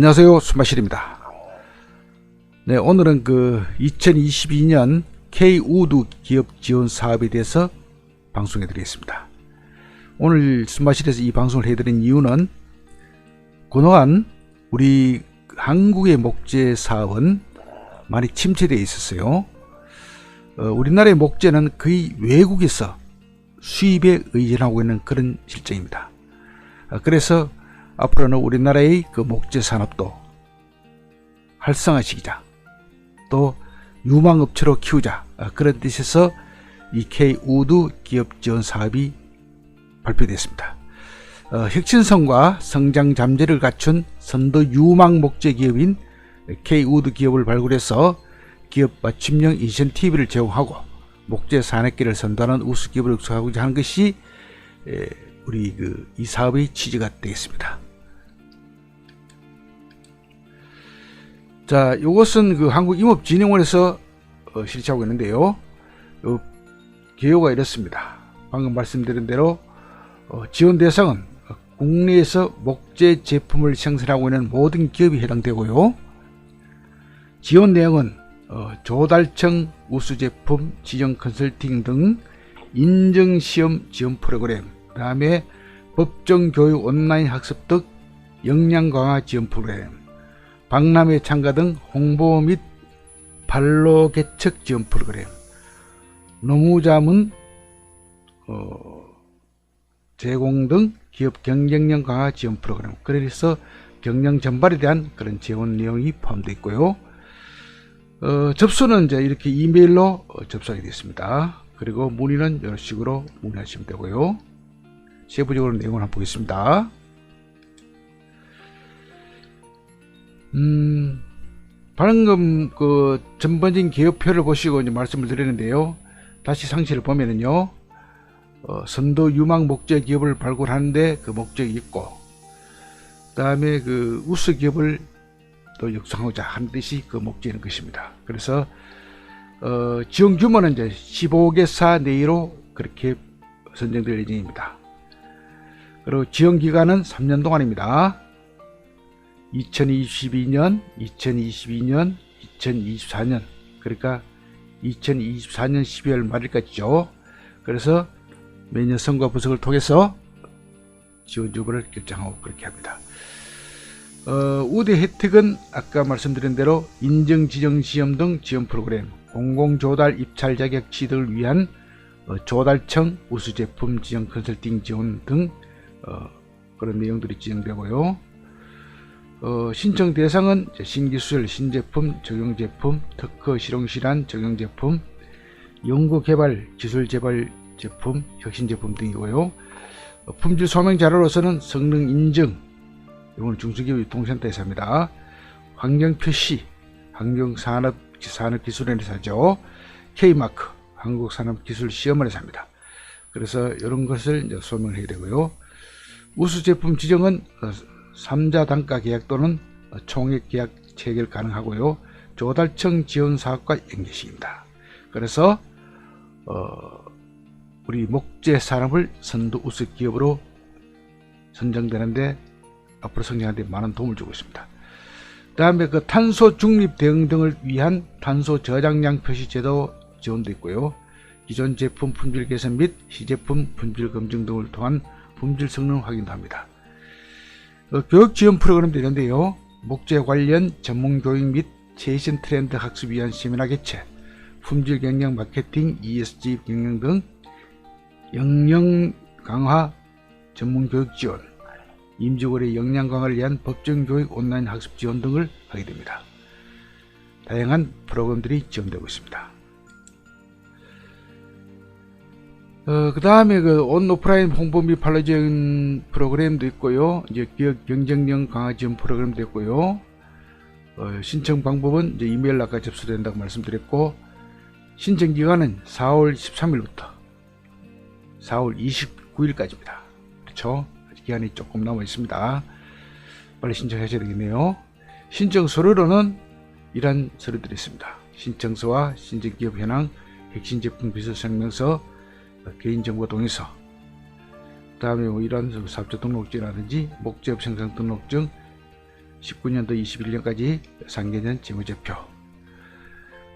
안녕하세요. 순마실입니다. 네, 오늘은 그 2022년 K-우드 기업 지원 사업에 대해서 방송해 드리겠습니다. 오늘 순마실에서 이 방송을 해 드린 이유는 그동안 우리 한국의 목재 사업은 많이 침체되어 있었어요. 어, 우리나라의 목재는 거의 외국에서 수입에 의존하고 있는 그런 실정입니다. 어, 그래서 앞으로는 우리나라의 그 목재 산업도 활성화시키자. 또 유망업체로 키우자. 어, 그런 뜻에서 이 K-우드 기업 지원 사업이 발표됐습니다. 어, 혁신성과 성장 잠재를 갖춘 선도 유망 목재 기업인 K-우드 기업을 발굴해서 기업 맞춤형 인센티브를 제공하고 목재 산업계를 선도하는 우수 기업을 육성하고자 하는 것이 에, 우리 그 이 사업의 취지가 되겠습니다. 자, 이것은 그 한국임업진흥원에서 어, 실시하고 있는데요. 요 개요가 이렇습니다. 방금 말씀드린 대로 어, 지원 대상은 국내에서 목재 제품을 생산하고 있는 모든 기업이 해당되고요. 지원 내용은 어, 조달청 우수 제품 지정 컨설팅 등 인증 시험 지원 프로그램, 그 다음에 법정 교육 온라인 학습 등 역량 강화 지원 프로그램, 박람회 참가 등 홍보 및 발로 개척 지원 프로그램, 노무자문 어, 제공 등 기업 경쟁력 강화 지원 프로그램. 그래서 경영 전발에 대한 그런 지원 내용이 포함되어 있고요. 어, 접수는 이제 이렇게 이메일로 어, 접수하게 되겠습니다. 그리고 문의는 이런 식으로 문의하시면 되고요. 세부적으로 내용을 한번 보겠습니다. 음, 방금 그 전반적인 개요표를 보시고 이제 말씀을 드리는데요. 다시 상시를 보면은요. 어, 선도 유망 목재 기업을 발굴하는데 그 목적이 있고, 그 다음에 그 우수 기업을 또 육성하고자 하는 뜻이 그 목적인 것입니다. 그래서 어, 지원 규모는 이제 15개사 내로 그렇게 선정될 예정입니다. 그리고 지원 기간은 3년 동안입니다. 2022년, 2022년, 2024년 그러니까 2024년 12월 말일까지죠. 그래서 매년 선거 분석을 통해서 지원 여부를 결정하고 그렇게 합니다. 어, 우대 혜택은 아까 말씀드린 대로 인증 지정 시험 등 지원 프로그램, 공공 조달 입찰 자격 취득을 위한 어, 조달청 우수 제품 지정 컨설팅 지원 등 어, 그런 내용들이 진행되고요. 어, 신청 대상은 신기술, 신제품, 적용제품, 특허 실용실한 적용제품, 연구개발, 기술개발 제품, 혁신제품 등이고요. 어, 품질 소명 자료로서는 성능 인증, 이건 중소기업 유통센터에서 합니다. 환경 표시, 환경산업 산업기술원에서 하죠. K마크, 한국산업기술시험원에서 합니다. 그래서 이런 것을 이제 소명을 해야 되고요. 우수 제품 지정은 3자 단가 계약 또는 총액 계약 체결 가능하고요. 조달청 지원 사업과 연계식입니다. 그래서 어, 우리 목재 산업을 선도 우수 기업으로 선정되는데 앞으로 성장하는 데 많은 도움을 주고 있습니다. 다음에 그 탄소 중립 대응 등을 위한 탄소 저장량 표시 제도 지원도 있고요. 기존 제품 품질 개선 및 시제품 품질 검증 등을 통한 품질 성능 확인도 합니다. 어, 교육 지원 프로그램도 있는데요. 목재 관련 전문 교육 및 최신 트렌드 학습 위한 세미나 개최, 품질 경영 마케팅, ESG 경영 등 역량 강화 전문 교육 지원, 임직원의 역량 강화를 위한 법정 교육 온라인 학습 지원 등을 하게 됩니다. 다양한 프로그램들이 지원되고 있습니다. 어, 그 다음에 그 온 오프라인 홍보 및 판로 지원 프로그램도 있고요. 이제 기업 경쟁력 강화 지원 프로그램도 있고요. 어, 신청 방법은 이제 이메일 아까 접수된다고 말씀드렸고, 신청 기간은 4월 13일부터 4월 29일까지입니다. 그렇죠? 기한이 조금 남아 있습니다. 빨리 신청하셔야 되겠네요. 신청 서류로는 이런 서류들이 있습니다. 신청서와 신청 기업 현황, 핵심 제품 비서 설명서, 개인정보 동의서, 그 다음에 뭐 이런 사업자 등록증이라든지 목재업 생산 등록증, 19년도 21년까지 상계년 재무제표.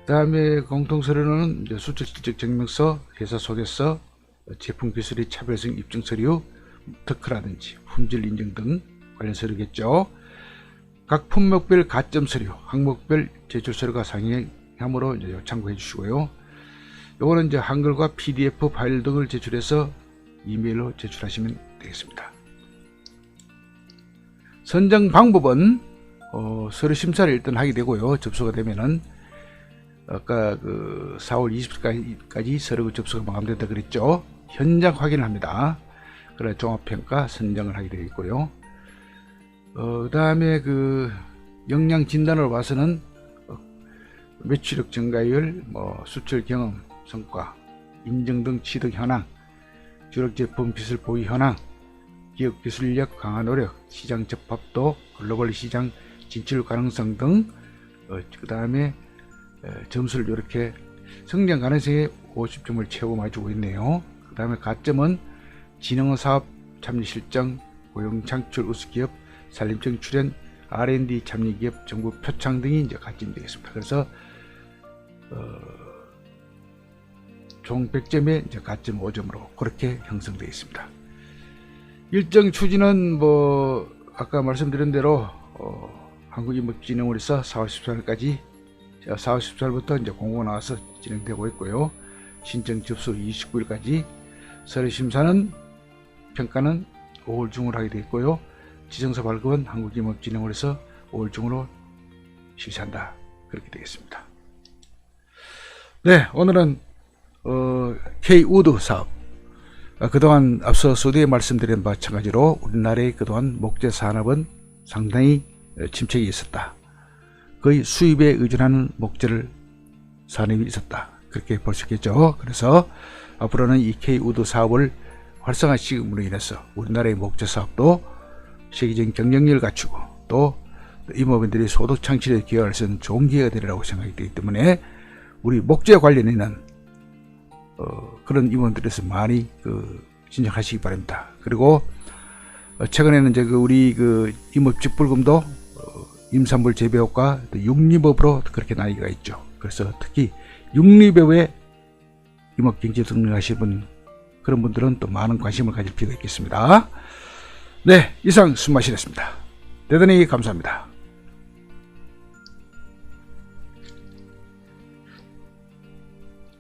다음에 공통서류는 수출실적 증명서, 회사 소개서, 제품 기술의 차별성 입증 서류, 특허라든지 품질 인증 등 관련 서류겠죠. 각 품목별 가점 서류, 항목별 제출 서류가 상이하므로 참고해 주시고요. 요거는 이제 한글과 PDF 파일 등을 제출해서 이메일로 제출하시면 되겠습니다. 선정 방법은 어, 서류 심사를 일단 하게 되고요. 접수가 되면은 아까 그 4월 20일까지 서류 접수가 마감된다 그랬죠. 현장 확인을 합니다. 그래 종합평가 선정을 하게 되어 있고요. 어, 그 다음에 그 역량 진단을 봐서는 어, 매출력 증가율, 뭐 수출 경험 성과, 인증 등 취득 현황, 주력 제품 기술 보유 현황, 기업 기술력 강화 노력, 시장 접합도, 글로벌 시장 진출 가능성 등, 어, 그 다음에 점수를 이렇게 성장 가능성에 50점을 채우고 마주고 있네요. 그 다음에 가점은 진흥 사업 참여 실정, 고용 창출 우수기업, 산림청 출연, R&D 참여 기업, 정부 표창 등이 이제 가점이 되겠습니다. 그래서 어, 총 100점에 이제 가점 5점으로 그렇게 형성되어 있습니다. 일정 추진은 뭐 아까 말씀드린 대로 어, 한국인목진흥원에서 4월 14일까지 4월 14일부터 이제 공고가 나와서 진행되고 있고요. 신청 접수 29일까지 서류 심사는 평가는 5월 중으로 하게 되어 있고요. 지정서 발급은 한국인목진흥원에서 5월 중으로 실시한다. 그렇게 되겠습니다. 네, 오늘은 어, K-우드 사업 어, 그동안 앞서 서두에 말씀드린 마찬가지로 우리나라의 그동안 목재 산업은 상당히 어, 침체가 있었다. 거의 수입에 의존하는 목재를 산업이 있었다. 그렇게 볼 수 있겠죠. 그래서 앞으로는 이 K-우드 사업을 활성화시킴으로 인해서 우리나라의 목재 사업도 세계적인 경쟁력을 갖추고 또 임업인들이 소득 창출에 기여할 수 있는 좋은 기회가 되리라고 생각이 되기 때문에 우리 목재 관련해는 어, 그런 임원들에서 많이 그 진정하시기 바랍니다. 그리고 어, 최근에는 이제 그 우리 그 임업직 불금도 어, 임산물 재배업과 육립업으로 그렇게 나뉘가 있죠. 그래서 특히 육립업에 임업 경제 등록하시는 분 그런 분들은 또 많은 관심을 가질 필요가 있겠습니다. 네, 이상 순마실했습니다. 대단히 감사합니다.